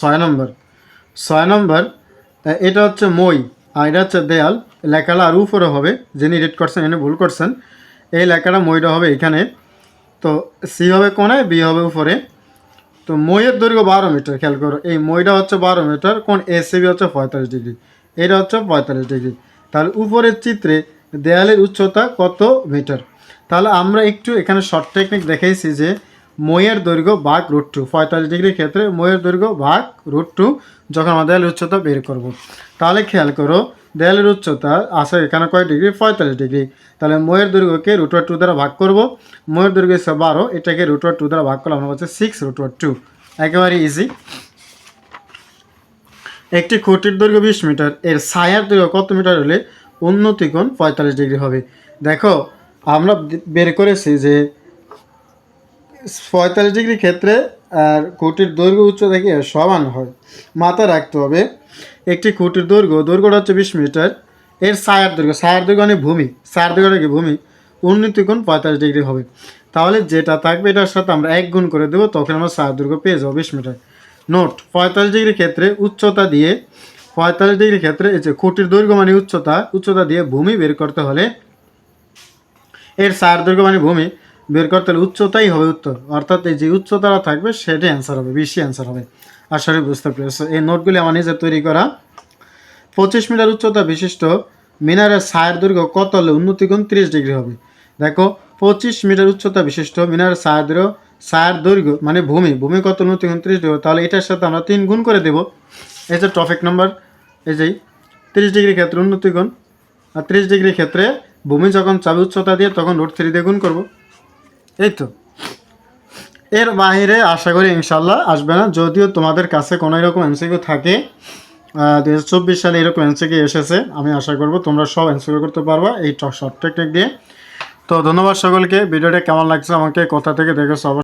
ছয় নম্বর। ছয় নম্বর এটা হচ্ছে মই, আর এটা হচ্ছে দেয়াল। লেখাটা আর উপরে হবে, যিনি রেড করছেন এনে ভুল করছেন। এই লেখাটা মইটা হবে এখানে। তো সি হবে কোনায় বি হবে উপরে। তো মইয়ের দৈর্ঘ্য বারো মিটার, খেয়াল করো। এই মইটা হচ্ছে বারো মিটার কোন এসিবি হচ্ছে পঁয়তাল্লিশ ডিগ্রি। এটা হচ্ছে পঁয়তাল্লিশ ডিগ্রি। তাহলে উপরের চিত্রে দেয়ালের উচ্চতা কত মিটার? তাহলে আমরা একটু এখানে শর্ট টেকনিক দেখাইছি যে মইয়ের দৈর্ঘ্য ভাগ রুট টু পঁয়তাল্লিশ ডিগ্রির ক্ষেত্রে মইয়ের দৈর্ঘ্য ভাগ রুট টু যখন আমরা দেয়ালের উচ্চতা বের করব। তাহলে খেয়াল করো, দেয়ালের উচ্চতা আছে এখানে কয় ডিগ্রি? পঁয়তাল্লিশ ডিগ্রি। তাহলে ময়ের দৈর্ঘ্যকে রুট টু দ্বারা ভাগ করব। ময়ের দৈর্ঘ্য হচ্ছে বারো, এটাকে রুট টু দ্বারা ভাগ করলে আমরা হচ্ছে সিক্স রুট টু একেবারে ইজি একটি খুঁটির দৈর্ঘ্য বিশ মিটার, এর ছায়ার দৈর্ঘ্য কত মিটার হলে উন্নতিকোণ পঁয়তাল্লিশ ডিগ্রি হবে? দেখো, আমরা বের করেছি যে পঁয়তাল্লিশ ডিগ্রি ক্ষেত্রে আর খুঁটির দৈর্ঘ্য উচ্চতা কি সমান হয়। মাথায় রাখতে হবে, একটি খুঁটির দৈর্ঘ্য, দৈর্ঘ্যটা হচ্ছে বিশ মিটার। এর ছায়ার দৈর্ঘ্য ছায়ার দৈর্ঘ্য মানে ভূমি, ছায়ার দৈর্ঘ্যটা কি? ভূমি। উন্নতিকোণ পঁয়তাল্লিশ ডিগ্রি হবে। তাহলে যেটা থাকবে এটার সাথে আমরা এক গুণ করে দেবো, তখন আমরা ছায়ার দৈর্ঘ্য পেয়ে যাব বিশ মিটার। নোট, পঁয়তাল্লিশ ডিগ্রি ক্ষেত্রে উচ্চতা দিয়ে, পঁয়তাল্লিশ ডিগ্রি ক্ষেত্রে এই যে খুঁটির দৈর্ঘ্য মানে উচ্চতা উচ্চতা দিয়ে ভূমি বের করতে হলে, এর ছায়ার দৈর্ঘ্য মানে ভূমি বের করতে হলে উচ্চতাই হবে উত্তর। অর্থাৎ এই যে উচ্চতাটা থাকবে, সেটাই অ্যান্সার হবে, বেশি অ্যান্সার হবে। আশা করি বুঝতে পেরেছ। এই নোটগুলি আমার নিজের তৈরি করা। পঁচিশ মিটার উচ্চতা বিশিষ্ট। মিনারের ছায়ের দৈর্ঘ্য কত হলে উন্নতিকোণ তিরিশ ডিগ্রি হবে? দেখো, পঁচিশ মিটার উচ্চতা বিশিষ্ট মিনারের ছায়ের দৈর্ঘ্য ছায়ের দৈর্ঘ্য মানে ভূমি। ভূমি কত উন্নতিকোণ তিরিশ ডিগ্রি তাহলে এটার সাথে আমরা তিন গুণ করে দেব। এই যে টপিক নম্বর এই যে তিরিশ ডিগ্রি ক্ষেত্রে উন্নতিকোণ আর তিরিশ ডিগ্রি ক্ষেত্রে ভূমি যখন চাবি উচ্চতা দিয়ে, তখন রুট থ্রি দিয়ে গুণ করব। এই তো এর বাহিরে আশা করি ইনশাল্লাহ আসবে না। যদিও তোমাদের কাছে কোনো এরকম এমসিকিউ থাকে দু হাজার চব্বিশ সালে এরকম এমসিকিউ এসেছে, আমি আশা করব তোমরা সব এমসিকিউ করতে পারবা এই শর্ট টেকনিক দিয়ে। তো ধন্যবাদ সকলকে। ভিডিওটা কেমন লাগছে আমাকে কোথা থেকে দেখেছ